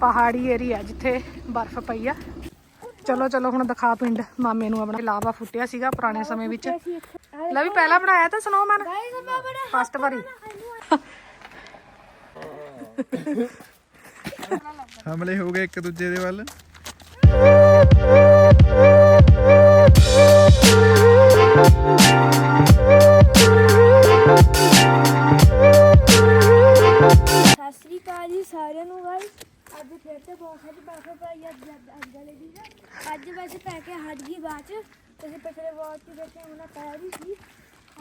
ਪਹਾੜੀ ਏਰੀਆ ਜਿੱਥੇ ਬਰਫ਼ ਪਈ ਆ। ਚਲੋ ਚਲੋ ਹੁਣ ਦਿਖਾ ਪਿੰਡ ਮਾਮੇ ਨੂੰ ਆਪਣਾ। ਲਾਵਾ ਫੁੱਟਿਆ ਸੀਗਾ ਪੁਰਾਣੇ ਸਮੇਂ ਵਿੱਚ। ਲੈ ਵੀ ਪਹਿਲਾਂ ਬਣਾਇਆ ਤਾਂ ਸਨੋਮੈਨ ਫਸਟ ਵਾਰੀ। ਹਮਲੇ ਹੋ ਗਏ ਇੱਕ ਦੂਜੇ ਦੇ ਵੱਲ। ਸਤਿ ਸ੍ਰੀ ਅਕਾਲ ਜੀ ਸਾਰਿਆਂ ਨੂੰ ਗਾਇਸ ਅੱਜ ਫਿਰ ਤੇ ਬਹੁਤ ਸਾਰੀ ਬਰਫ਼ ਪਈ ਅੱਜ ਅੱਜ ਵਾਲੇ ਦੀ ਨਾ ਅੱਜ ਵੈਸੇ ਪੈ ਕੇ ਹਟ ਗਈ ਬਾਅਦ ਚ। ਤੁਸੀਂ ਪਿਛਲੇ ਬਹੁਤ ਹੀ ਦੇਖਿਆ ਹੋਣਾ, ਪੈ ਰਹੀ ਸੀ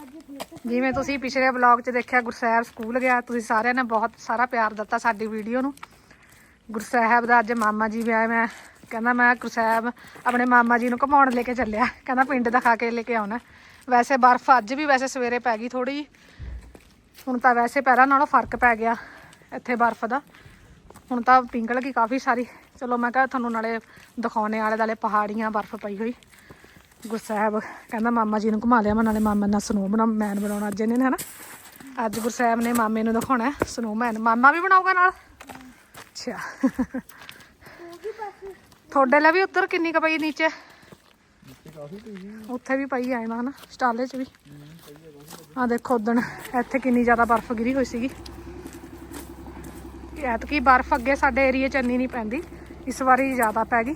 ਅੱਜ ਫਿਰ ਤੇ ਜਿਵੇਂ ਤੁਸੀਂ ਪਿਛਲੇ ਵਲੌਗ 'ਚ ਦੇਖਿਆ, ਗੁਰਸਾਹਿਬ ਸਕੂਲ ਗਿਆ, ਤੁਸੀਂ ਸਾਰਿਆਂ ਨੇ ਬਹੁਤ ਸਾਰਾ ਪਿਆਰ ਦਿੱਤਾ ਸਾਡੀ ਵੀਡੀਓ ਨੂੰ। ਗੁਰਸਾਹਿਬ ਦਾ ਅੱਜ ਮਾਮਾ ਜੀ ਵੀ ਆਏ ਮੈਂ, ਕਹਿੰਦਾ ਮੈਂ ਗੁਰਸਾਹਿਬ ਆਪਣੇ ਮਾਮਾ ਜੀ ਨੂੰ ਘੁਮਾਉਣ ਲੈ ਕੇ ਚੱਲਿਆ। ਕਹਿੰਦਾ ਪਿੰਡ ਦਿਖਾ ਕੇ ਲੈ ਕੇ ਆਉਣਾ। ਵੈਸੇ ਬਰਫ਼ ਅੱਜ ਵੀ ਵੈਸੇ ਸਵੇਰੇ ਪੈ ਗਈ ਥੋੜੀ ਹੁਣ ਤਾਂ ਵੈਸੇ ਪਹਿਲਾਂ ਨਾਲੋਂ ਫ਼ਰਕ ਪੈ ਗਿਆ ਇੱਥੇ ਬਰਫ਼ ਦਾ। ਹੁਣ ਤਾਂ ਪਿੰਗਲ ਗਈ ਕਾਫੀ ਸਾਰੀ। ਚਲੋ ਮੈਂ ਕਿਹਾ ਤੁਹਾਨੂੰ ਨਾਲੇ ਦਿਖਾਉਣੇ ਵਾਲੇ ਦਾਲੇ ਪਹਾੜੀਆਂ, ਬਰਫ਼ ਪਈ ਹੋਈ। ਗੁਰਸਾਹਿਬ ਕਹਿੰਦਾ ਮਾਮਾ ਜੀ ਨੂੰ ਘੁਮਾ ਲਿਆ ਮੈਂ, ਨਾਲੇ ਮਾਮਾ ਨਾਲ ਸਨੋ ਬਣਾ ਮੈਨ ਬਣਾਉਣਾ ਅੱਜ ਇਹਨੇ ਨੇ, ਹਨਾ? ਅੱਜ ਗੁਰਸਾਹਿਬ ਨੇ ਮਾਮੇ ਨੂੰ ਦਿਖਾਉਣਾ ਸਨੋ ਮੈਨ ਮਾਮਾ ਵੀ ਬਣਾਊਗਾ ਨਾਲ? ਅੱਛਾ। ਤੁਹਾਡੇ ਲਈ ਵੀ ਉੱਧਰ ਕਿੰਨੀ ਕੁ ਪਈ ਨੀਚੇ? ਉੱਥੇ ਵੀ ਪਈ ਆਏ ਨਾ ਹਨਾ? ਸਟਾਲੇ 'ਚ ਵੀ। ਆ ਦੇਖੋ ਉਦਣ ਇੱਥੇ ਕਿੰਨੀ ਜ਼ਿਆਦਾ ਬਰਫ਼ ਗਿਰੀ ਹੋਈ ਸੀਗੀ। ਐਤਕੀ ਬਰਫ਼ ਅੱਗੇ ਸਾਡੇ ਏਰੀਏ 'ਚ ਇੰਨੀ ਨਹੀਂ ਪੈਂਦੀ, ਇਸ ਵਾਰੀ ਜ਼ਿਆਦਾ ਪੈ ਗਈ।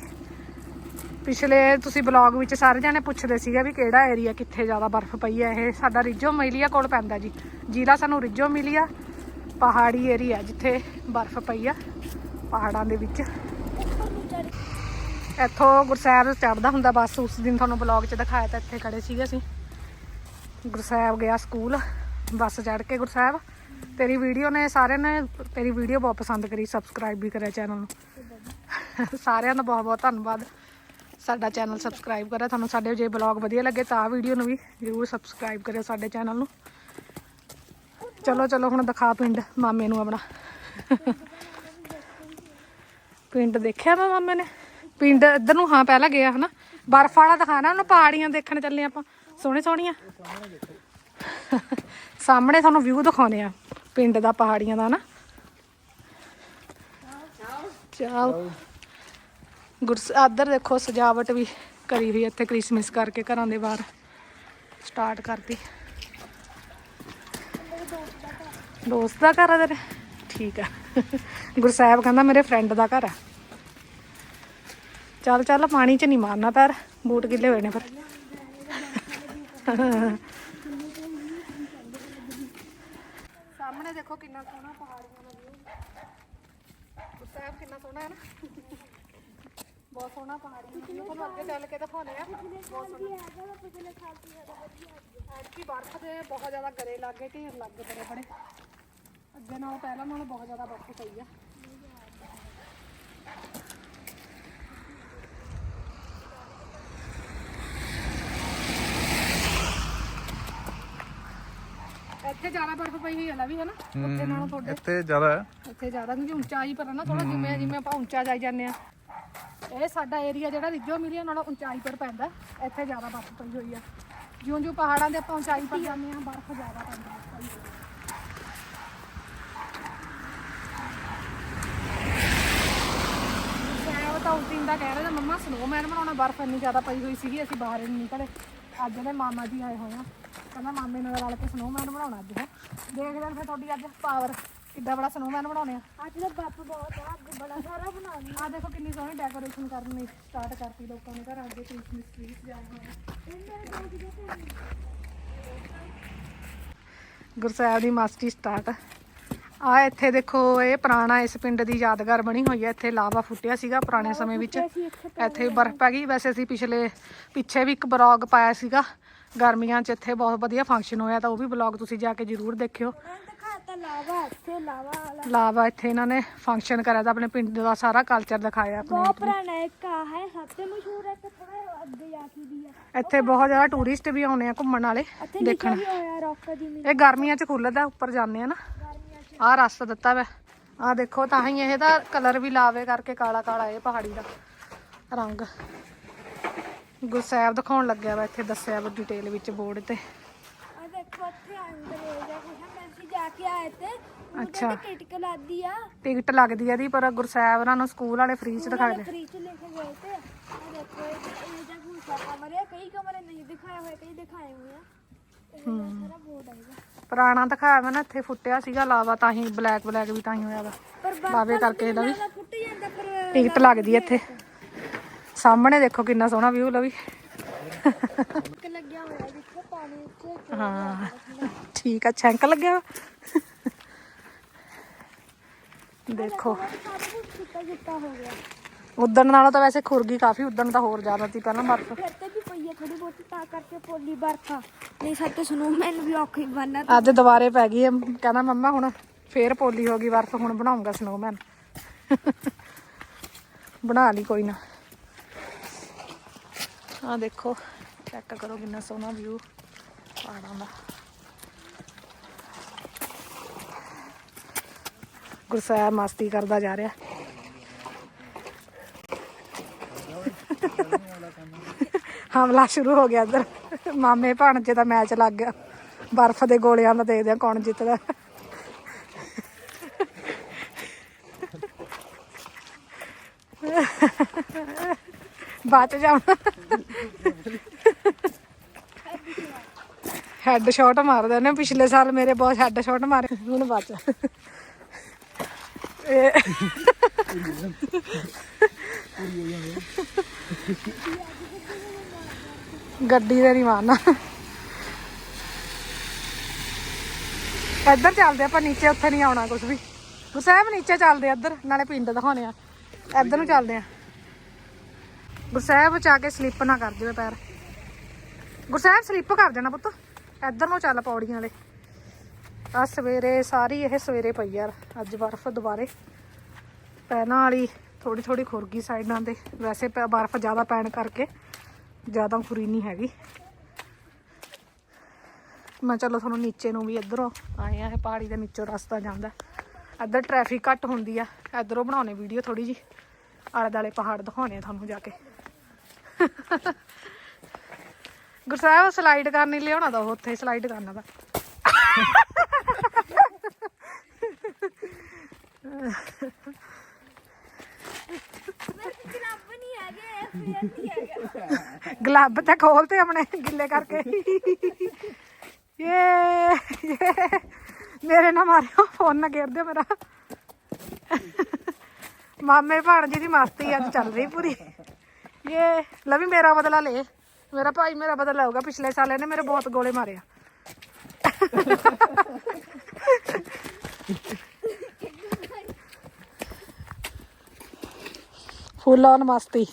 ਪਿਛਲੇ ਤੁਸੀਂ ਬਲੌਗ ਵਿੱਚ ਸਾਰੇ ਜਣੇ ਪੁੱਛਦੇ ਸੀਗੇ ਵੀ ਕਿਹੜਾ ਏਰੀਆ ਕਿੱਥੇ ਜ਼ਿਆਦਾ ਬਰਫ਼ ਪਈ ਹੈ, ਇਹ ਸਾਡਾ ਰਿਜੋ ਮਿਲੀਆ ਕੋਲ ਪੈਂਦਾ ਜੀ। ਜ਼ਿਲ੍ਹਾ ਸਾਨੂੰ ਰਿਜੋ ਮਿਲੀਆ, ਪਹਾੜੀ ਏਰੀਆ ਜਿੱਥੇ ਬਰਫ਼ ਪਈ ਆ, ਪਹਾੜਾਂ ਦੇ ਵਿੱਚ। ਇੱਥੋਂ ਗੁਰਸਾਹਿਬ ਚੜਦਾ ਹੁੰਦਾ ਬੱਸ, ਉਸ ਦਿਨ ਤੁਹਾਨੂੰ ਬਲੌਗ 'ਚ ਦਿਖਾਇਆ ਤਾਂ ਇੱਥੇ ਖੜੇ ਸੀਗੇ ਅਸੀਂ। ਗੁਰਸਾਹਿਬ ਗਿਆ ਸਕੂਲ, ਬੱਸ ਚੜ ਕੇ ਗੁਰਸਾਹਿਬ ਤੇਰੀ ਵੀਡੀਓ ਨੇ ਸਾਰਿਆਂ ਨੇ ਤੇਰੀ ਵੀਡੀਓ ਬਹੁਤ ਪਸੰਦ ਕਰੀ ਸਬਸਕ੍ਰਾਈਬ ਵੀ ਕਰਿਆ ਚੈਨਲ ਨੂੰ। ਸਾਰਿਆਂ ਦਾ ਬਹੁਤ ਬਹੁਤ ਧੰਨਵਾਦ। ਸਾਡਾ ਚੈਨਲ ਸਬਸਕ੍ਰਾਈਬ ਕਰਿਆ, ਤੁਹਾਨੂੰ ਸਾਡੇ ਜੇ ਬਲੌਗ ਵਧੀਆ ਲੱਗੇ ਤਾਂ ਵੀਡੀਓ ਨੂੰ ਵੀ ਜ਼ਰੂਰ ਸਬਸਕ੍ਰਾਈਬ ਕਰਿਓ ਸਾਡੇ ਚੈਨਲ ਨੂੰ। ਚਲੋ ਚਲੋ, ਹੁਣ ਦਿਖਾ ਪਿੰਡ ਮਾਮੇ ਨੂੰ ਆਪਣਾ। ਪਿੰਡ ਦੇਖਿਆ ਵਾ ਮਾਮੇ ਨੇ? ਪਿੰਡ ਇੱਧਰ ਨੂੰ ਹਾਂ, ਪਹਿਲਾਂ ਗਿਆ ਹਨਾ। ਬਰਫ ਵਾਲਾ ਦਿਖਾਣਾ, ਉਹਨੂੰ ਪਹਾੜੀਆਂ ਦੇਖਣ ਚੱਲੇ ਆਪਾਂ। ਸੋਹਣੇ ਸੋਹਣੀਆਂ ਸਾਹਮਣੇ ਤੁਹਾਨੂੰ ਵਿਊ ਦਿਖਾਉਣੇ ਆ, ਪਿੰਡ ਦਾ ਪਹਾੜੀਆਂ ਦਾ ਨਾ। ਚਾਓ ਗੁਰਸ, ਆਦਰ ਦੇਖੋ, ਸਜਾਵਟ ਵੀ ਕਰੀ ਹੋਈ ਇੱਥੇ ਕ੍ਰਿਸਮਸ ਕਰਕੇ ਘਰਾਂ ਦੇ ਬਾਹਰ। ਸਟਾਰਟ ਕਰਤੀ। ਦੋਸਤ ਦਾ ਘਰ ਆ ਤੇਰੇ? ਠੀਕ ਆ। ਗੁਰਸਾਹਿਬ ਕਹਿੰਦਾ ਮੇਰੇ ਫਰੈਂਡ ਦਾ ਘਰ ਆ। ਚੱਲ ਚੱਲ, ਪਾਣੀ 'ਚ ਨਹੀਂ ਮਾਰਨਾ ਪੈਰ। ਬੂਟ ਗਿੱਲੇ ਹੋਏ ਨੇ ਫਿਰ। ਸਾਹਮਣੇ ਦੇਖੋ ਕਿੰਨਾ ਸੋਹਣਾ ਪਹਾੜੀਆਂ ਦਾ ਵਿਊ ਗੁਰਸਾਹਿਬ ਕਿੰਨਾ ਸੋਹਣਾ ਹੈ ਨਾ। ਬਹੁਤ ਸੋਹਣਾ ਪਹਾੜੀਆਂ ਦਾ view। ਤੁਹਾਨੂੰ ਅੱਗੇ ਚੱਲ ਕੇ ਦਿਖਾਉਣੇ ਆ ਬਹੁਤ ਸੋਹਣਾ। ਐਤਕੀ ਬਰਫ਼ ਦੇ ਬਹੁਤ ਜ਼ਿਆਦਾ ਗਰੇ ਲੱਗੇ ਢੇਰ ਲੱਗ ਗਏ ਬੜੇ ਬੜੇ। ਅੱਗੇ ਨਾਲੋਂ ਪਹਿਲਾਂ ਨਾਲੋਂ ਬਹੁਤ ਜ਼ਿਆਦਾ ਬਰਫ਼ ਪਈ ਆ। ਇੱਥੇ ਜ਼ਿਆਦਾ ਬਰਫ਼ ਪਈ ਹੋਈ ਹੈ ਨਾ ਵੀ ਹੈ ਨਾ ਉੱਥੇ ਨਾਲੋਂ ਤੁਹਾਡੇ। ਇੱਥੇ ਜ਼ਿਆਦਾ ਹੈ। ਇੱਥੇ ਜ਼ਿਆਦਾ ਕਿਉਂਕਿ ਉਚਾਈ ਪਰ ਨਾ ਥੋੜਾ ਜਿਵੇਂ ਜਿਵੇਂ ਆਪਾਂ ਉੱਚਾ ਜਾਈ ਜਾਂਦੇ ਆ ਇਹ ਸਾਡਾ ਏਰੀਆ ਜਿਹੜਾ ਰਿਜੋ ਮਿਲੀਆ ਨਾਲੋਂ ਉਚਾਈ ਪਰ ਪੈਂਦਾ ਇੱਥੇ ਜ਼ਿਆਦਾ ਬਰਫ਼ ਪਈ ਹੋਈ ਆ। ਜਿਉਂ ਜਿਉਂ ਪਹਾੜਾਂ ਦੇ ਆਪਾਂ ਉਚਾਈ ਪਰ ਜਾਂਦੇ ਆ ਬਰਫ਼ ਜ਼ਿਆਦਾ ਪੈਂਦੀ ਆ ਪਈ ਹੋਈ ਆ। ਸਾਹਿਬ ਤਾਂ ਉਸ ਦਿਨ ਦਾ ਕਹਿ ਰਿਹਾ ਮੰਮਾ ਸਨੋਮੈਨ ਬਣਾਉਣਾ ਬਰਫ਼ ਇੰਨੀ ਜ਼ਿਆਦਾ ਪਈ ਹੋਈ ਸੀਗੀ ਅਸੀਂ ਬਾਹਰ ਨਹੀਂ ਨਿਕਲੇ। ਅੱਜ ਦੇ ਮਾਮਾ ਜੀ ਆਏ ਹੋਏ ਆ। ਕਹਿੰਦਾ ਮਾਮੇ ਨਾਲ ਰਲ ਕੇ ਸਨੋਮੈਨ ਬਣਾਉਣਾ ਅੱਜ ਹੈ। ਦੇਖਦੇ ਹਾਂ ਫਿਰ ਤੁਹਾਡੀ ਅੱਜ ਪਾਵਰ ਕਿੱਡਾ ਬੜਾ ਸਨੋਮੈਨ ਬਣਾਉਣੇ ਆ। ਅੱਜ ਦਾ ਬੱਪ ਬਹੁਤ ਆ ਅੱਜ ਬੜਾ ਸਾਰਾ ਬਣਾਉਣੀ। ਆ ਦੇਖੋ ਕਿੰਨੀ ਸੋਹਣੀ ਡੈਕੋਰੇਸ਼ਨ ਕਰਨੀ ਸਟਾਰਟ ਕਰਤੀ ਲੋਕਾਂ ਨੇ ਘਰਾਂ ਅੱਗੇ ਕ੍ਰਿਸਮਸ ਟ੍ਰੀ ਸਜਾਏ ਹੋਏ ਗੁਰਸਾਹਿਬ ਦੀ ਮਾਸਟਰੀ ਸਟਾਰਟ ਆ ਇੱਥੇ ਦੇਖੋ ਇਹ ਪੁਰਾਣਾ ਇਸ ਪਿੰਡ ਦੀ ਯਾਦਗਾਰ ਬਣੀ ਹੋਈ ਹੈ ਇੱਥੇ ਲਾਵਾ ਫੁੱਟਿਆ ਸੀਗਾ ਪੁਰਾਣੇ ਸਮੇਂ ਵਿੱਚ। ਇੱਥੇ ਬਰਫ਼ ਪੈ ਗਈ। ਵੈਸੇ ਅਸੀਂ ਪਿਛਲੇ ਪਿੱਛੇ ਵੀ ਇੱਕ ਬਲੌਗ ਪਾਇਆ ਸੀਗਾ। ਗਰਮੀਆਂ 'ਚ ਇੱਥੇ ਬਹੁਤ ਵਧੀਆ ਫੰਕਸ਼ਨ ਹੋਇਆ ਤਾਂ ਉਹ ਵੀ ਬਲੌਗ ਤੁਸੀਂ ਜਾ ਕੇ ਜ਼ਰੂਰ ਦੇਖਿਓ। ਦਿਖਾਤਾ ਲਾਵਾ ਇੱਥੇ ਲਾਵਾ ਵਾਲਾ। ਲਾਵਾ ਇੱਥੇ ਇਹਨਾਂ ਨੇ ਫੰਕਸ਼ਨ ਕਰਿਆ ਤਾਂ ਆਪਣੇ ਪਿੰਡ ਦਾ ਸਾਰਾ ਕਲਚਰ ਦਿਖਾਇਆ ਆਪਣੇ ਬਹੁਤ ਪੁਰਾਣਾ ਇੱਕ ਆ ਹੈ ਸਭ ਤੋਂ ਮਸ਼ਹੂਰ ਹੈ ਤੇ ਥੋੜਾ ਅੱਗੇ ਜਾ ਕੇ ਵੀ ਆ। ਇੱਥੇ ਬਹੁਤ ਜ਼ਿਆਦਾ ਟੂਰਿਸਟ ਵੀ ਆਉਣੇ ਆ ਘੁੰਮਣ ਵਾਲੇ ਇੱਥੇ ਲਿਖਿਆ ਦੇਖਣ। ਵੀ ਹੋਇਆ ਰੌਕ ਦੀ ਮਿਲ ਇਹ ਗਰਮੀਆਂ 'ਚ ਖੁੱਲਦਾ ਉੱਪਰ ਜਾਂਦੇ ਆ ਨਾ। ਗਰਮੀਆਂ ਚ। ਆਹ ਰਸਤਾ ਦਿੱਤਾ ਵਾ। ਆਹ ਦੇਖੋ ਤਾਂ ਹੀ ਇਹਦਾ ਕਲਰ ਵੀ ਲਾਵੇ ਕਰਕੇ ਕਾਲਾ ਕਾਲਾ ਇਹ ਪਹਾੜੀ ਦਾ ਰੰਗ। ਗੁਰਸਾਹਿਬ ਦਿਖਾਉਣ ਲੱਗਿਆ ਵਾ ਇੱਥੇ ਦੱਸਿਆ ਵਾ ਡਿਟੇਲ ਵਿੱਚ ਬੋਰਡ ਤੇ। ਆ ਦੇਖੋ ਇੱਥੇ ਅੰਦਰ ਏਰੀਆ ਕੁਛ ਮੈਂ ਅਸੀਂ ਜਾ ਕੇ ਆਏ ਤੇ ਅੱਛਾ। ਟਿਕਟ ਲਾਦੀ ਆ। ਟਿਕਟ ਲੱਗਦੀ ਆ ਦੀ ਪਰ ਗੁਰਸਾਹਿਬ ਨੂੰ ਸਕੂਲ ਵਾਲੇ ਫ੍ਰੀ ਚ ਦਿਖਾਉਂਦੇ ਫ੍ਰੀ ਚ ਲੈ ਕੇ ਗਏ ਤੇ ਆ ਦੇਖੋ ਇਹ ਇਹ ਕਮਰੇ ਆ, ਕਈ ਕਮਰੇ ਨਹੀਂ ਦਿਖਾਏ ਹੋਏ ਕਈ ਦਿਖਾਏ ਹੋਏ ਆ। ਇਹ ਸਾਰਾ ਬੋਰਡ ਆਏਗਾ ਪੁਰਾਣਾ ਦਿਖਾਇਆ ਵਾ ਨਾ ਇੱਥੇ ਫੁੱਟਿਆ ਸੀਗਾ ਲਾਵਾ ਤਾਂ ਹੀ ਬਲੈਕ ਬਲੈਕ ਵੀ ਤਾਂ ਹੀ ਹੋਇਆ ਵਾ। ਪਰ ਲਾਵੇ ਕਰਕੇ ਇਹਦਾ ਵੀ। ਫੁੱਟ ਜਾਂਦਾ ਪਰ ਟਿਕਟ ਲੱਗਦੀ ਆ ਇੱਥੇ। ਸਾਹਮਣੇ ਦੇਖੋ ਕਿੰਨਾ ਸੋਹਣਾ ਵਿਊ ਲਵੀ ਲੱਗਿਆ ਹੋਇਆ ਦੇਖੋ ਪਾਣੀ ਵਿੱਚ ਹਾਂ, ਠੀਕ ਆ, ਛੈਂਕ ਲੱਗਿਆ ਦੇਖੋ। ਉਦਣ ਨਾਲੋਂ ਤਾਂ ਵੈਸੇ ਖੁਰਗੀ ਕਾਫੀ ਉਦਣ ਤਾਂ ਹੋਰ ਜ਼ਿਆਦਾ ਸੀ, ਪਹਿਲਾਂ ਬਰਫ਼। ਫਿਰ ਤੇ ਵੀ ਪਈ ਆ ਥੋੜੀ ਬਹੁਤੀ ਤਾਂ ਕਰਕੇ ਪੋਲੀ ਬਰਖਾ ਨਹੀਂ ਸਾਡੇ ਸਨੋਮੈਨ ਵੀ ਔਖੀ ਬਣਨਾ ਅੱਜ ਦੁਬਾਰੇ ਪੈ ਗਈ ਹੈ। ਕਹਿੰਦਾ ਮੰਮਾ ਹੁਣ ਫੇਰ ਪੋਲੀ ਹੋ ਗਈ, ਬਰਫ਼ ਹੁਣ ਬਣਾਉਂਗਾ ਸਨੋਮੈਨ ਬਣਾ ਲਈ ਕੋਈ ਨਾ। ਆ ਦੇਖੋ ਚੈੱਕ ਕਰੋ ਕਿੰਨਾ ਸੋਹਣਾ ਵਿਊ ਪਹਾੜਾਂ ਦਾ। ਗੁਰਸਾਹਿਬ ਮਸਤੀ ਕਰਦਾ ਜਾ ਰਿਹਾ। ਹਮਲਾ ਸ਼ੁਰੂ ਹੋ ਗਿਆ ਇੱਧਰ। ਮਾਮੇ ਭਾਣਜੇ ਦਾ ਮੈਚ ਲੱਗ ਗਿਆ। ਬਰਫ਼ ਦੇ ਗੋਲਿਆਂ ਦਾ ਦੇਖਦੇ ਆ ਕੌਣ ਜਿੱਤਦਾ। ਬਾਅਦ ਚ ਜਾਣਾ ਹੈੱਡ ਸ਼ਾਟ ਮਾਰਦੇ ਨੇ, ਪਿਛਲੇ ਸਾਲ ਮੇਰੇ ਬਹੁਤ ਹੈੱਡ ਸ਼ਾਟ ਮਾਰੇ। ਹੁਣ ਬਾਅਦ ਚ। ਗੱਡੀ ਦੇ ਨਹੀਂ ਮਾਰਨਾ। ਇੱਧਰ ਚੱਲਦੇ ਆਪਾਂ, ਨੀਚੇ ਉੱਥੇ ਨਹੀਂ ਆਉਣਾ ਕੁਝ ਵੀ। ਗੁਰਸਾਹਿਬ ਨੀਚੇ ਚੱਲਦੇ ਇੱਧਰ, ਨਾਲੇ ਪਿੰਡ ਦਿਖਾਉਣੇ ਆ। ਇੱਧਰ ਨੂੰ ਚੱਲਦੇ ਆ। ਗੁਰਸਾਹਿਬ ਚ ਆ ਕੇ ਸਲਿੱਪ ਨਾ ਕਰ ਜਾਵੇ ਪੈਰ। ਗੁਰਸਾਹਿਬ ਸਲਿੱਪ ਕਰ ਦੇਣਾ ਪੁੱਤ। ਇੱਧਰ ਨੂੰ ਚੱਲ ਪੌੜੀਆਂ ਵਾਲੇ। ਆ ਸਵੇਰੇ ਸਾਰੀ ਇਹ ਸਵੇਰੇ ਪਈ ਯਾਰ ਅੱਜ ਬਰਫ਼ ਦੁਬਾਰੇ। ਪੈਣਾ ਵਾਲੀ ਥੋੜੀ ਥੋੜੀ ਖੁਰ ਗਈ ਸਾਈਡਾਂ ਤੇ। ਵੈਸੇ ਪ- ਬਰਫ਼ ਜ਼ਿਆਦਾ ਪੈਣ ਕਰਕੇ ਜ਼ਿਆਦਾ ਖੁਰੀ ਨਹੀਂ ਹੈਗੀ। ਮੈਂ ਚਲੋ ਤੁਹਾਨੂੰ ਨੀਚੇ ਨੂੰ ਵੀ ਇੱਧਰੋਂ ਆਏ ਆ, ਇਹ ਪਹਾੜੀ ਦੇ ਨੀਚੋਂ ਰਸਤਾ ਜਾਂਦਾ। ਇੱਧਰ ਟ੍ਰੈਫਿਕ ਘੱਟ ਹੁੰਦੀ ਆ। ਇੱਧਰੋਂ ਬਣਾਉਣੇ ਵੀਡੀਓ ਥੋੜੀ ਜੀ ਆਲੇ ਦਾਲੇ ਪਹਾੜ ਦਿਖਾਉਣੇ ਆ ਤੁਹਾਨੂੰ ਜਾ ਕੇ। ਗੁਰਸਾਹਿਬ ਸਲਾਈਡ ਕਰਨੀ ਲਿਆਉਣਾ ਤਾਂ ਉੱਥੇ ਸਲਾਈਡ ਕਰਨਾ ਤਾਂ। ਮੇਰੇ ਕਲੱਬ ਗਲੱਬ ਤਾਂ ਖੋਲਤੇ ਆਪਣੇ ਗਿੱਲੇ ਕਰਕੇ। ਯੇ। ਮੇਰੇ ਨਾਲ ਮਾਰਿਓ, ਫੋਨ ਨਾ ਘੇਰ ਦਿਓ ਮੇਰਾ। ਮਾਮੇ ਭਾਣਜੀ ਦੀ ਮਸਤੀ ਅੱਜ ਚੱਲ ਰਹੀ ਪੂਰੀ। ਯੇ ਲਵੀ ਮੇਰਾ ਬਦਲਾ ਲੈ ਮੇਰਾ ਭਾਈ ਮੇਰਾ ਬਦਲਾ ਲਊਗਾ ਪਿਛਲੇ ਸਾਲ ਇਹਨੇ ਮੇਰੇ ਬਹੁਤ ਗੋਲੇ ਮਾਰੇ ਆ ਫੁੱਲ ਔਨ ਮਸਤੀ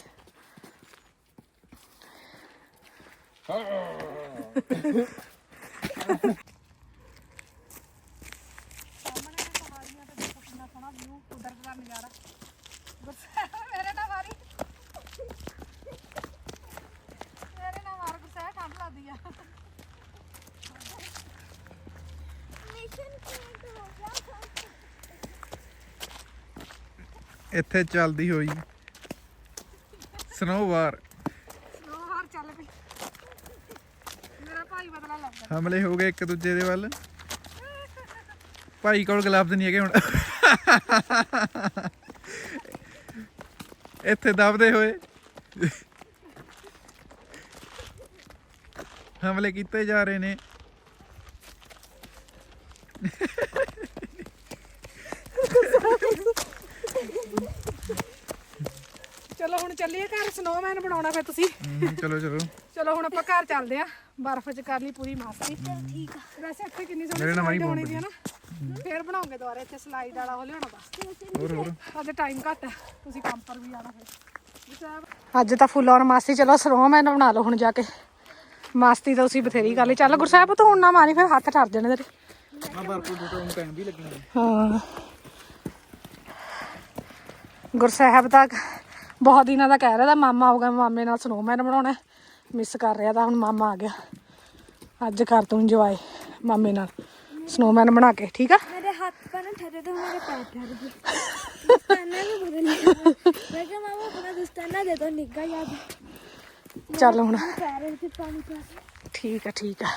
ਸਾਹਮਣੇ ਪਹਾੜੀਆਂ ਤੇ ਦੇਖੋ ਕਿੰਨਾ ਸੋਹਣਾ ਵਿਊ ਕੁਦਰਤ ਦਾ ਨਜ਼ਾਰਾ ਗੁਰਸਾਹਿਬ ਮੇਰੇ ਨਾਲ ਮਾਰੀ ਮੇਰੇ ਨਾਲ ਮਾਰ ਗੁਰਸਾਹਿਬ ਠੰਡ ਲੱਗਦੀ ਆ ਮਿਸ਼ਨ ਕੰਪਲੀਟ ਹੋ ਗਿਆ ਇੱਥੇ ਚੱਲਦੀ ਹੋਈ। ਸਨੋਵਾਰ ਸਨੋਵਾਰ ਚੱਲ ਪਈ। ਮੇਰਾ ਭਾਈ ਬਦਲਾ ਲੱਗ ਹਮਲੇ ਹੋ ਗਏ ਇੱਕ ਦੂਜੇ ਦੇ ਵੱਲ। ਭਾਈ ਕੋਲ ਗਲਵਜ਼ ਨਹੀਂ ਹੈਗੇ ਹੁਣ। ਇੱਥੇ ਦਬਦੇ ਹੋਏ। ਹਮਲੇ ਕੀਤੇ ਜਾ ਰਹੇ ਨੇ ਚਲੋ ਹੁਣ ਚੱਲੀਏ ਘਰ ਸਨੋਮੈਨ ਬਣਾਉਣਾ ਫਿਰ ਤੁਸੀਂ। ਹਮ, ਚਲੋ ਚਲੋ। ਚਲੋ ਹੁਣ ਆਪਾਂ ਘਰ ਚੱਲਦੇ ਆ ਬਰਫ਼ 'ਚ ਕਰ ਲਈ ਪੂਰੀ ਮਸਤੀ ਠੀਕ ਆ। ਵੈਸੇ ਇੱਥੇ ਕਿੰਨੀ ਸੋਹਣੀ ਮੇਰੇ ਨਾਲ slide ਮਾਰੀ ਹੋਣੀ ਦੀ ਹੈ ਨਾ। ਫੇਰ ਬਣਾਉਂਗੇ ਦੁਬਾਰਾ ਇੱਥੇ ਸਲਾਈਡ ਵਾਲਾ ਉਹ ਲਿਆਉਣਾ ਬਸ। ਹੋਰ ਹੋਰ। ਅੱਜ ਟਾਈਮ ਘੱਟ ਹੈ। ਤੁਸੀਂ ਕੰਮ ਪਰ ਵੀ ਜਾਣਾ ਫਿਰ। ਅੱਜ ਤਾਂ ਫੁੱਲ ਔਰ ਮਾਸੀ ਚਲੋ ਸਨੋਮੈਨ ਬਣਾ ਲਓ ਹੁਣ ਜਾ ਕੇ। ਮਾਸਤੀ ਤਾਂ ਤੁਸੀਂ ਬਥੇਰੀ ਕਰ ਲਈ। ਚੱਲ ਗੁਰਸਾਹਿਬ ਤੂੰ ਹੁਣ ਨਾ ਮਾਰੀ ਫਿਰ ਹੱਥ ਠਰ ਜਾਣੇ ਤੇਰੇ। ਆ ਬਰਫ ਬੂਟਾ ਨੂੰ ਟਾਈਮ ਵੀ ਲੱਗਣਾ ਹਾਂ। ਗੁਰਸਾਹਿਬ ਤਾਂ ਬਹੁਤ ਦਿਨਾਂ ਦਾ ਕਹਿ ਰਿਹਾ ਤਾਂ ਮਾਮਾ ਆਊਗਾ ਮਾਮੇ ਨਾਲ ਸਨੋਮੈਨ ਬਣਾਉਣਾ। ਮਿਸ ਕਰ ਰਿਹਾ ਤਾਂ ਹੁਣ ਮਾਮਾ ਆ ਗਿਆ। ਅੱਜ ਕਰ ਤੂੰ ਇੰਜੋਏ ਮਾਮੇ ਨਾਲ। ਸਨੋਮੈਨ ਬਣਾ ਕੇ ਠੀਕ ਆ? ਮੇਰੇ ਹੱਥ ਪਰ ਨਾ ਠਰੇ ਤੇ ਮੇਰੇ ਪੈਰ ਠਰ ਗਏ ਦਸਤਾਨਾ ਵੀ ਬਦਲ ਲਿਆ ਮੈਂ ਕਿਹਾ ਮਾਮਾ ਆਪਣਾ ਦਸਤਾਨਾ ਦੇ ਦੋ ਨਿੱਗਾ ਯਾਦ ਚੱਲ ਹੁਣ। ਪੈਰ ਵਿੱਚ ਪਾਣੀ ਪਾ ਠੀਕ ਆ ਠੀਕ ਆ।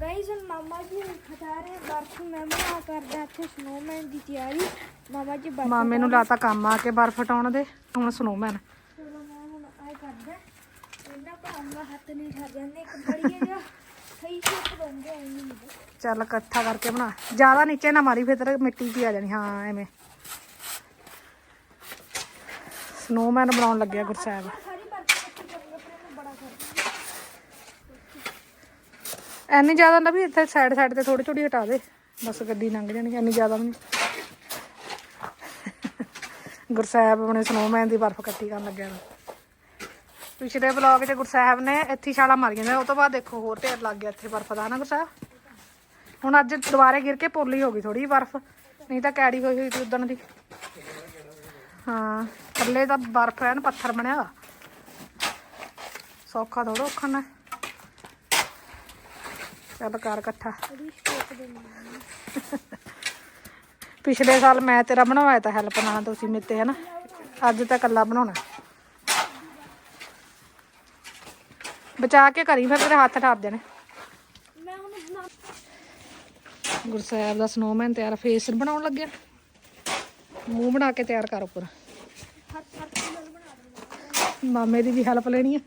ਗਾਈਸ ਹੁਣ ਮਾਮਾ ਜੀ ਖਤਾ ਰਹੇ ਬਰਫ ਮੈਂ ਬਣਾ ਕਰਦਾ ਇੱਥੇ ਸਨੋਮੈਨ ਦੀ ਤਿਆਰੀ। ਮਾਮਾ ਜੀ ਬਰਫ ਮਾਮੇ ਨੂੰ ਲਾਤਾ ਕੰਮ ਆ ਕੇ ਬਰਫ ਹਟਾਉਣ ਦੇ ਹੁਣ ਸਨੋਮੈਨ ਚਲੋ ਮੈਂ ਹੁਣ ਆਏ ਕਰਦਾ। ਇਹਨਾਂ ਅੰਮਾ ਹੱਥ ਨਹੀਂ ਛੱਡ ਜਾਂਦੇ ਇੱਕ ਬੜੀ ਜਿਹਾ ਸਹੀ ਸ਼ੇਪ ਬਣਦੇ ਐ ਨਹੀਂ ਚੱਲ ਇਕੱਠਾ ਕਰਕੇ ਬਣਾ। ਜ਼ਿਆਦਾ ਨੀਚੇ ਨਾ ਮਾਰੀ ਫਿਰ ਤੇਰੇ ਮਿੱਟੀ ਵੀ ਆ ਜਾਣੀ। ਹਾਂ ਐਵੇਂ। ਸਨੋਮੈਨ ਬਣਾਉਣ ਲੱਗਿਆ ਗੁਰਸਾਹਿਬ ਸਾਰੀ ਬਰਫ ਇਕੱਠੀ ਕਰੂੰਗਾ ਫਿਰ ਇਹਨੂੰ ਬੜਾ ਕਰ ਐਨੀ ਜ਼ਿਆਦਾ ਨਾ ਵੀ ਇੱਥੇ ਸਾਈਡ ਸਾਈਡ ਤੇ ਥੋੜੀ ਥੋੜੀ ਹਟਾ ਦੇ। ਬਸ ਗੱਡੀ ਲੰਘ ਜਾਣੀ, ਐਨੀ ਜ਼ਿਆਦਾ ਵੀ ਨਹੀਂ ਗੁਰਸਾਹਿਬ ਆਪਣੇ ਸਨੋਮੈਨ ਦੀ ਬਰਫ਼ ਇਕੱਠੀ ਕਰਨ ਲੱਗਿਆ ਵਾ। ਪਿਛਲੇ ਵਲੌਗ 'ਚ ਗੁਰਸਾਹਿਬ ਨੇ ਇੱਥੇ ਹੀ ਛਾਲਾ ਮਾਰੀਆਂ ਨੇ, ਉਹ ਤੋਂ ਬਾਅਦ ਦੇਖੋ ਹੋਰ ਢੇਰ ਲੱਗ ਗਿਆ ਇੱਥੇ ਬਰਫ਼ ਦਾ ਨਾ ਗੁਰਸਾਹਿਬ ਹੁਣ ਅੱਜ ਦੁਬਾਰੇ ਗਿਰ ਕੇ ਪੋਲੀ ਹੋ ਗਈ ਥੋੜੀ ਬਰਫ਼, ਨਹੀਂ ਤਾਂ ਕੈੜੀ ਹੋਈ ਹੋਈ ਸੀ ਉਦਣ ਦੀ। ਹਾਂ ਥੱਲੇ ਤਾਂ ਬਰਫ਼ ਐਨ ਪੱਥਰ ਬਣਿਆ ਸੌਖਾ ਥੋੜਾ ਔਖਾ ਨਾ। ਚੱਲ ਕਰ ਇਕੱਠਾ। ਪਿਛਲੇ ਸਾਲ ਮੈਂ ਤੇਰਾ ਬਣਵਾਇਆ ਤਾਂ ਹੈਲਪ ਨਾਲ ਤੁਸੀਂ ਮੇਤੇ ਹਨਾ? ਅੱਜ ਤਾਂ ਕੱਲਾ ਬਣਾਉਣਾ। ਬਚਾ ਕੇ ਕਰੀ ਫਿਰ ਤੇਰੇ ਹੱਥ ਠਾਪ ਜਾਣੇ। ਮੈਂ ਹੁਣ ਗੁਰਸਾਹਿਬ ਦਾ ਸਨੋਮੈਨ ਤਿਆਰ ਫੇਸ ਬਣਾਉਣ ਲੱਗਿਆ। ਮੂੰਹ ਬਣਾ ਕੇ ਤਿਆਰ ਕਰ ਉੱਪਰ। ਮਾਮੇ ਦੀ ਵੀ ਹੈਲਪ ਲੈਣੀ ਹੈ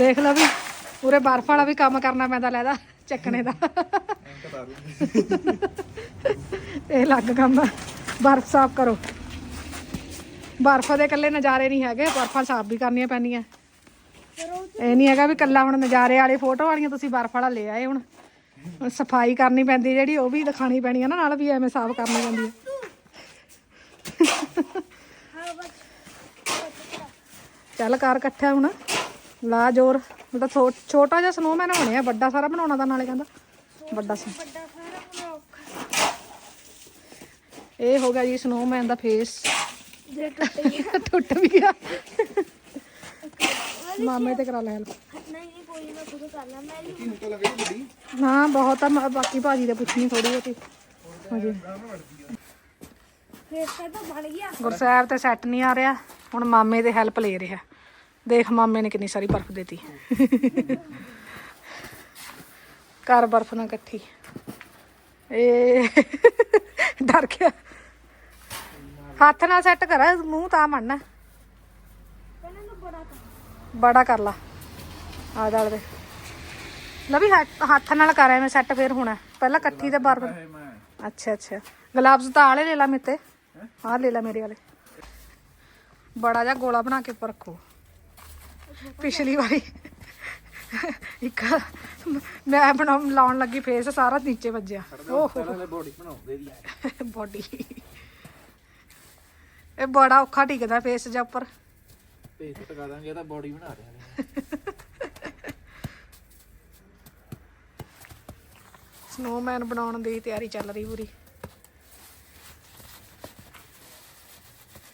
ਦੇਖ ਲਓ ਵੀ, ਪੂਰੇ ਬਰਫ ਵਾਲਾ ਵੀ ਕੰਮ ਕਰਨਾ ਪੈਂਦਾ ਲੈਦਾ ਚੱਕਣੇ ਦਾ। ਇਹ ਲੱਗ ਕੰਮ ਬਰਫ ਸਾਫ਼ ਕਰੋ। ਬਰਫ ਦੇ ਇਕੱਲੇ ਨਜ਼ਾਰੇ ਨਹੀਂ ਹੈਗੇ, ਬਰਫਾਂ ਸਾਫ਼ ਵੀ ਕਰਨੀਆਂ ਪੈਂਦੀਆਂ। ਇਹ ਨਹੀਂ ਹੈਗਾ ਵੀ ਇਕੱਲਾ ਹੁਣ ਨਜ਼ਾਰੇ ਵਾਲੇ ਫੋਟੋ ਵਾਲੀਆਂ ਤੁਸੀਂ ਬਰਫ ਵਾਲਾ ਲੈ ਆਏ ਹੁਣ। ਸਫ਼ਾਈ ਕਰਨੀ ਪੈਂਦੀ ਜਿਹੜੀ, ਉਹ ਵੀ ਦਿਖਾਣੀ ਪੈਣੀ ਹੈ ਨਾ, ਨਾਲ ਵੀ ਐਵੇਂ ਸਾਫ਼ ਕਰਨੀ ਪੈਂਦੀ ਹੈ ਚੱਲ ਕਰ ਇਕੱਠਾ ਹੁਣ। ਲਾ ਜ਼ੋਰ। ਮਤਲਬ ਛੋ- ਛੋਟਾ ਜਿਹਾ ਸਨੋਮੈਨ ਬਣਿਆ ਵੱਡਾ ਸਾਰਾ ਬਣਾਉਣਾ ਤਾਂ ਨਾਲੇ ਕਹਿੰਦਾ। ਵੱਡਾ ਸੀ। ਵੱਡਾ ਸਾਰਾ ਬਣਾ ਔਖਾ ਇਹ ਹੋ ਗਿਆ ਜੀ ਸਨੋਮੈਨ ਦਾ ਫੇਸ ਜੇ ਟੁੱਟ ਟੁੱਟ ਵੀ ਗਿਆ। ਮਾਮੇ ਤੇ ਕਰਾ ਲੈ help। ਨਹੀਂ ਨਹੀਂ ਕੋਈ ਨੀ, ਖੁਦ ਕਰ ਲਾਂ ਮੈਂ ਵੀ ਹਾਂ ਬਹੁਤ ਆ ਮ- ਬਾਕੀ ਭਾਜੀ ਦੇ ਪੁੱਛਣੀ ਥੋੜੀ ਬਹੁਤੀ। ਹਾਂਜੀ। ਫੇਰ ਤਾਂ ਬਣ ਗਿਆ ਗੁਰਸਾਹਿਬ ਤੇ ਸੈੱਟ ਨਹੀਂ ਆ ਰਿਹਾ। ਹੁਣ ਮਾਮੇ ਦੇ ਹੈਲਪ ਲੈ ਰਿਹਾ। ਦੇਖ ਮਾਮੇ ਨੇ ਕਿੰਨੀ ਸਾਰੀ ਬਰਫ਼ ਦੇਤੀ। ਕਰ ਬਰਫ਼ ਨਾਲ ਇਕੱਠੀ। ਏ ਡਰ ਗਿਆ। ਹੱਥ ਨਾਲ ਸੈੱਟ ਕਰ ਮੂੰਹ ਤਾਂ ਮੰਨਣਾ ਬੜਾ ਕਰ ਬੜਾ ਕਰ ਲਾ। ਆ ਦਲ ਦੇ ਲਵੀ ਹੱਥ ਹੱਥ ਨਾਲ ਕਰ ਐਵੇਂ ਸੈੱਟ ਫੇਰ ਹੋਣਾ। ਪਹਿਲਾਂ ਇਕੱਠੀ ਤੇ ਬਰਫ਼। ਅੱਛਾ ਅੱਛਾ। ਗਲਾਵਜ਼ ਤਾਂ ਆਲੇ ਲੈ ਲਾ ਮੇਤੇ ਆਹ ਲੈ ਲਾ ਮੇਰੇ ਵਾਲੇ। ਬੜਾ ਜਿਹਾ ਗੋਲਾ ਬਣਾ ਕੇ ਉੱਪਰ ਰੱਖੋ। ਪਿਛਲੀ ਵਾਰੀ ਇੱਕ ਮੈਂ ਬਣਾ ਲਾਉਣ ਲੱਗੀ ਫੇਸ ਸਾਰਾ ਨੀਚੇ ਵੱਜਿਆ। ਓਹੋ। ਬੋਡੀ ਬਣਾਉਂਦੇ ਦੀ ਬੋਡੀ ਇਹ ਬੜਾ ਔਖਾ ਟਿਕਦਾ ਫੇਸ ਜਾਂ ਉੱਪਰ। ਪੇਜ ਟਕਾ ਦਾਂਗੇ ਤਾਂ ਬੋਡੀ ਬਣਾ ਰਿਹਾ ਨੇ। ਸਨੋਮੈਨ ਬਣਾਉਣ ਦੀ ਤਿਆਰੀ ਚੱਲ ਰਹੀ ਪੂਰੀ।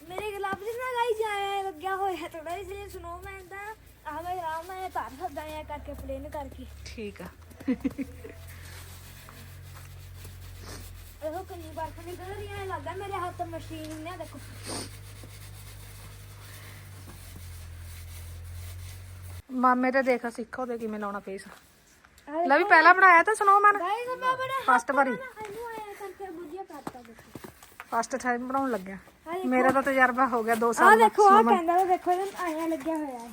ਮੇਰੇ ਗਲਾਬ ਦੇ ਨਾਲ ਗਾਈ ਜਾਇਆ ਲੱਗਿਆ ਹੋਇਆ ਥੋੜਾ ਇਸ ਲਈ ਸਨੋਮੈਨ ਦਾ। ਆਹ ਮੈਂ ਆਰਾਮ ਨਾਲ ਧਰ ਸਕਦਾ ਆ ਕਰਕੇ ਪਲੇਨ ਕਰਕੇ। ਠੀਕ ਆ। ਇਹੋ ਕਿੰਨੀ ਬਰਫ ਨਿਕਲ ਰਹੀ ਹੈ ਲੱਗਦਾ ਮੇਰੇ ਹੱਥ ਮਸ਼ੀਨ ਨੇ ਦੇਖੋ। ਮਾਮੇ ਤੇ ਦੇਖ ਸਿੱਖੋ ਤੇ ਕਿਵੇਂ ਲਾਉਣਾ ਫੇਸ ਲੈ ਵੀ ਪਹਿਲਾਂ ਬਣਾਇਆ ਤਾਂ ਸਨੋਮੈਨ ਮੈਂ ਬੜਾ ਫਸਟ ਵਾਰੀ। ਇਹਨੂੰ ਆਇਆ ਕਰਕੇ ਵਧੀਆ ਕਰਤਾ ਦੇਖੋ। ਫਸਟ ਟਾਈਮ ਬਣਾਉਣ ਲੱਗਿਆ। ਮੇਰਾ ਤਾਂ ਤਜਰਬਾ ਹੋ ਗਿਆ 2 ਆ ਸਾਲ ਦਾ ਦੇਖੋ ਆ ਕਹਿੰਦਾ ਦੇਖੋ ਇਹਨੂੰ ਆਇਆ ਲੱਗਿਆ ਹੋਇਆ ਹੈ।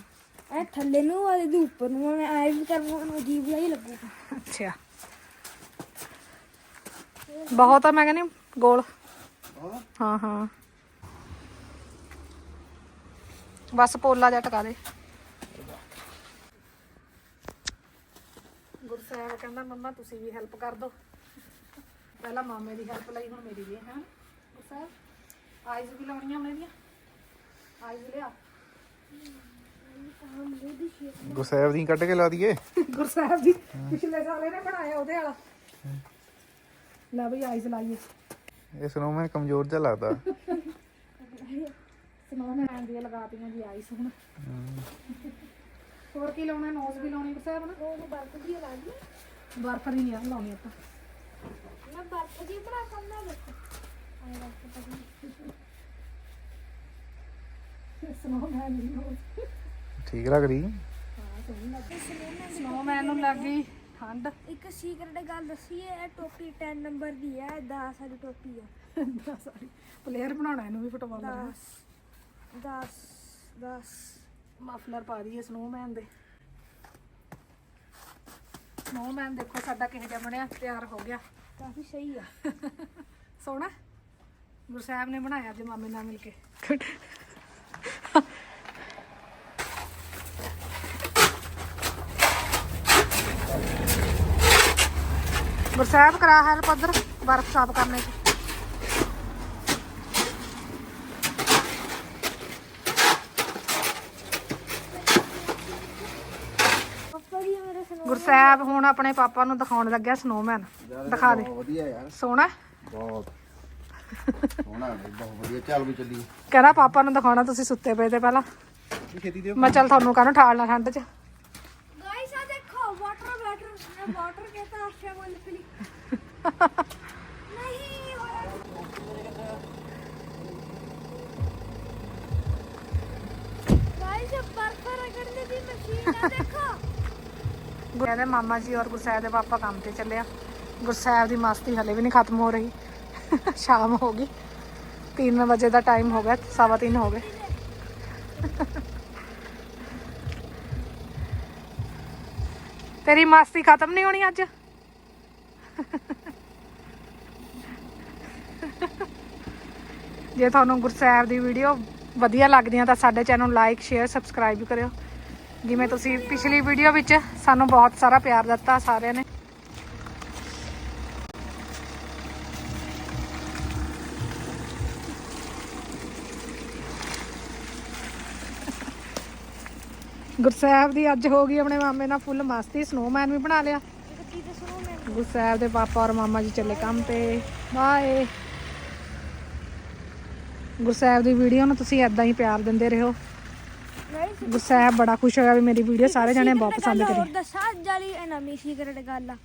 ਇਹ ਥੱਲੇ ਨੂੰ ਆ ਇਹਦੇ ਉੱਪਰ ਨੂੰ ਮੈਂ ਆਇਆ ਵੀ ਕਰਨਾ ਨੂੰ ਅਜੀਬ ਜਿਹਾ ਹੀ ਲੱਗੂਗਾ ਅੱਛਾ। ਬਹੁਤ ਆ, ਮੈਂ ਕਹਿੰਦੀ ਗੋਲ। ਹਾਂ ਹਾਂ। ਬਸ ਪੋਲਾ ਜਿਹਾ ਟਕਾ ਦੇ। ਗੁਰਸਾਹਿਬ ਕਹਿੰਦਾ, ਮੰਮਾ, ਤੁਸੀਂ ਵੀ ਹੈਲਪ ਕਰ ਦਿਓ ਪਹਿਲਾਂ ਮਾਮੇ ਦੀ ਹੈਲਪ ਲਈ, ਹੁਣ ਮੇਰੀ ਵੀ, ਹੈ। ਗੁਰਸਾਹਿਬ ਆਈਜ਼ ਵੀ ਲਾਉਣੀਆਂ ਹੁਣ ਇਹਦੀਆਂ ਆਈਜ਼ ਲਿਆ। ਗੁਸੈਬ ਦੀ ਕੱਢ ਕੇ ਲਾ ਦਈਏ। ਗੁਰਸਾਹਿਬ ਜੀ ਪਿਛਲੇ ਸਾਲ ਇਹਨੇ ਬਣਾਇਆ ਉਹਦੇ ਵਾਲਾ। ਲੈ ਬਈ ਆਈਜ਼ ਲਾਈਏ। ਇਸ ਨੂੰ ਮੈਂ ਕਮਜ਼ੋਰ ਜਿਹਾ ਲੱਗਦਾ। ਸਨੋਮੈਨ ਦੀਆਂ ਲਗਾਤੀਆਂ ਜੀ ਆਈਸ ਹੁਣ। ਹੋਰ ਕੀ ਲਾਉਣਾ ਨੋਜ਼ ਵੀ ਲਾਉਣੀ ਗੁਰਸਾਹਿਬ ਨਾ? ਉਹ ਬਰਫ ਦੀ ਲਾ ਦੀ ਬਰਫ ਦੀ ਨਹੀਂ ਆ ਲਾਉਣੀ ਆਪਾਂ। ਮੈਂ ਬਰਫ ਦੀ ਬਣਾ ਕਰਨਾ ਦੇਖੋ। ਆਇਆ ਬਰਫ ਪਤਾ ਨਹੀਂ ਸਨੋਮੈਨ ਦੀ ਨੋਜ਼। ਠੀਕ ਲੱਗ ਰਹੀ? ਸਨੋਮੈਨ ਨੂੰ ਲੱਗ ਗਈ ਠੰਡ। ਇੱਕ ਸੀਕ੍ਰੇਟ ਗੱਲ ਦੱਸੀ ਹੈ ਇਹ ਟੋਪੀ 10 ਨੰਬਰ ਦੀ ਹੈ 10 ਵਾਲੀ ਟੋਪੀ ਹੈ ਸਾਰੀ ਪਲੇਅਰ ਬਣਾਉਣਾ ਇਹਨੂੰ ਵੀ ਫੁੱਟਬਾਲ ਦਾ 10 10 10 ਮਫਲਰ ਪਾ ਦਈਏ ਸਨੋਮੈਨ ਦੇ। ਸਨੋਮੈਨ ਦੇਖੋ ਸਾਡਾ ਕਿਹੋ ਜਿਹਾ ਬਣਿਆ ਤਿਆਰ ਹੋ ਗਿਆ। ਕਾਫੀ ਸਹੀ ਆ। ਸੋਹਣਾ। ਗੁਰਸਾਹਿਬ ਨੇ ਬਣਾਇਆ ਅੱਜ ਮਾਮੇ ਨਾਲ ਮਿਲ ਕੇ। ਹਜ਼ੂਰ ਸਾਹਿਬ ਕਰਾ ਹੈਲਪ ਉਧਰ ਬਰਫ਼ ਸਾਫ਼ ਕਰਨੇ ਚ। ਗੁਰਸਾਹਿਬ ਹੁਣ ਆਪਣੇ ਪਾਪਾ ਨੂੰ ਦਿਖਾਉਣ ਲੱਗਿਆ ਸਨੋਮੈਨ ਦਿਖਾ ਦੇ। ਵਧੀਆ ਸੋਹਣਾ? ਬਹੁਤ। ਸੋਹਣਾ ਬਹੁਤ ਵਧੀਆ। ਚੱਲ ਵੀ ਚੱਲੀ ਕਹਿੰਦਾ ਪਾਪਾ ਨੂੰ ਦਿਖਾਉਣਾ ਤੁਸੀਂ ਸੁੱਤੇ ਪਏ ਤੇ ਪਹਿਲਾਂ। ਮੈਂ ਚੱਲ ਤੁਹਾਨੂੰ ਕਹਣਾ ਠਾਲ ਨਾ ਠੰਡ ਚ। ਗਾਇਸ ਆ ਦੇਖੋ ਵਾਟਰ ਬੈਟਰ ਗੁਰਸਾਹਿਬ ਦੇ ਮਾਮਾ ਜੀ ਔਰ ਗੁਰਸਾਹਿਬ ਦੇ ਪਾਪਾ ਕੰਮ ਤੇ ਚੱਲੇ ਆ। ਗੁਰਸਾਹਿਬ ਦੀ ਮਸਤੀ ਹਲੇ ਵੀ ਨਹੀਂ ਖਤਮ ਹੋ ਰਹੀ। ਸ਼ਾਮ ਹੋ ਗਈ। 3 ਵਜੇ ਦਾ ਟਾਈਮ ਹੋ ਗਿਆ 3:30 ਹੋ ਗਏ। ਤੇਰੀ ਮਸਤੀ ਖਤਮ ਨਹੀਂ ਹੋਣੀ ਅੱਜ? ਜੇ ਤੁਹਾਨੂੰ ਗੁਰਸੈਬ ਦੀ ਵੀਡੀਓ ਵਧੀਆ ਲੱਗਦੀ ਲੱਗਦੀਆਂ ਤਾਂ ਸਾਡੇ ਚੈਨਲ ਨੂੰ ਲਾਈਕ ਸ਼ੇਅਰ ਸਬਸਕ੍ਰਾਈਬ ਕਰਿਓ। ਜਿਵੇਂ ਤੁਸੀਂ ਪਿਛਲੀ ਵੀਡੀਓ ਵਿੱਚ ਸਾਨੂੰ ਬਹੁਤ ਸਾਰਾ ਪਿਆਰ ਦਿੱਤਾ ਸਾਰਿਆਂ ਨੇ। ਗੁਰਸੈਬ ਦੀ ਅੱਜ ਹੋ ਗਈ ਆਪਣੇ ਮਾਮੇ ਨਾਲ ਫੁੱਲ ਮਸਤੀ ਸਨੋਮੈਨ ਵੀ ਬਣਾ ਲਿਆ। ਗੁਰਸੈਬ ਦੇ ਪਾਪਾ ਔਰ ਮਾਮਾ ਜੀ ਚੱਲੇ ਕੰਮ ਤੇ। ਬਾਏ ਗੁਰਸਾਹਿਬ ਦੀ ਵੀਡੀਓ ਨੂੰ ਤੁਸੀਂ ਐਦਾਂ ਹੀ ਪਿਆਰ ਦਿੰਦੇ ਰਹੋ। ਗੁਰਸਾਹਿਬ ਬੜਾ ਖੁਸ਼ ਹੋਇਆ ਵੀ ਮੇਰੀ ਵੀਡੀਓ ਸਾਰੇ ਜਣੇ ਬਹੁਤ ਪਸੰਦ ਕਰੀ। ਦੱਸਾਂ ਜਾਲੀ ਐਨਮੀ ਸੀਕ੍ਰੇਟ ਗੱਲ ਆ।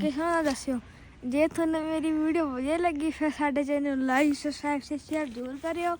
ਕਿਸੇ ਨੂੰ ਦੱਸਿਓ। ਜੇ ਤੁਹਾਨੂੰ ਮੇਰੀ ਵੀਡੀਓ ਵਧੀਆ ਲੱਗੀ ਫਿਰ ਸਾਡੇ ਚੈਨਲ ਨੂੰ ਲਾਈਕ ਸਬਸਕ੍ਰਾਈਬ ਤੇ ਸ਼ੇਅਰ ਜ਼ਰੂਰ ਕਰਿਓ।